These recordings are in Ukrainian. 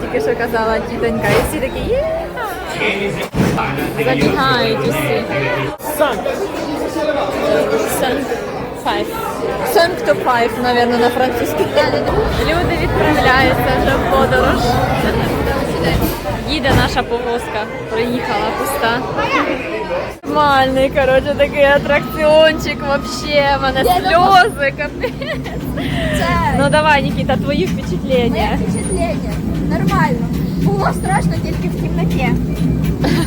тільки що казала тітонька, і всі такі є. Забігають усі. Сан. Сан. Five. Сан to five, мабуть, на французькій. Люди відправляються вже в подорож. Їде наша повозка, приїхала пуста. Нормальний, коротше, такий атракціончик вообще, в мене сльози, капець. Це Ну давай, Нікіта, твої впечатлення. моє впечатлення. Нормально. Було страшно тільки в темноті.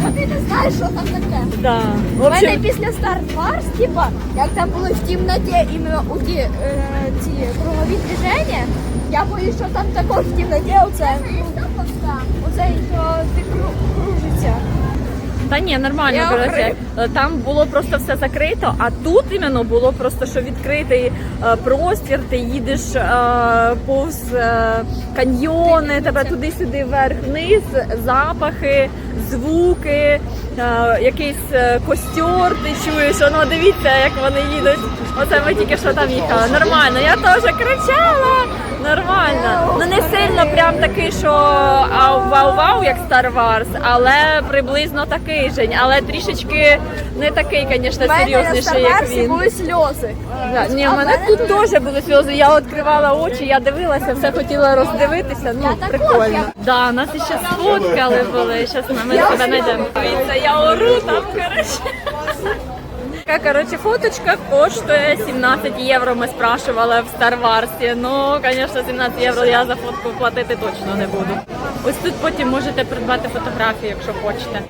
Бо ти не знаєш, що там таке. Да. В У мене общем, після Star Wars, типа, як там були в темноті іменно у ті, е, ці кругові движення, я боюсь, що там також в темноті оце, оце, що ти кру- кружиться. Та ні, нормально, Я коротше. Там було просто все закрито, а тут іменно було просто що відкритий е, простір, ти їдеш е, повз е, каньйони, тебе туди-сюди вверх, вниз, запахи, звуки, е, якийсь е, костер, ти чуєш, воно дивіться, як вони їдуть. Оце ми тільки що там їхали. Нормально, я теж кричала. Нормально. Ну не сильно прям такий, що ау- вау-вау, як Star Wars, але приблизно такий же. Але трішечки не такий, звісно, У серйозніший, як він. були сльози. Да, Ні, в мене тут теж були сльози. Я відкривала очі, я дивилася, все хотіла роздивитися. Ну, прикольно. Да, нас ще сфоткали були. Зараз ми Я себе знайдемо. Дивіться, я ору там, коротше. Така, коротше, фоточка коштує 17 євро. Ми спрашували в Wars. Ну, звісно, 17 євро я за фотку платити точно не буду. Ось тут потім можете придбати фотографії, якщо хочете.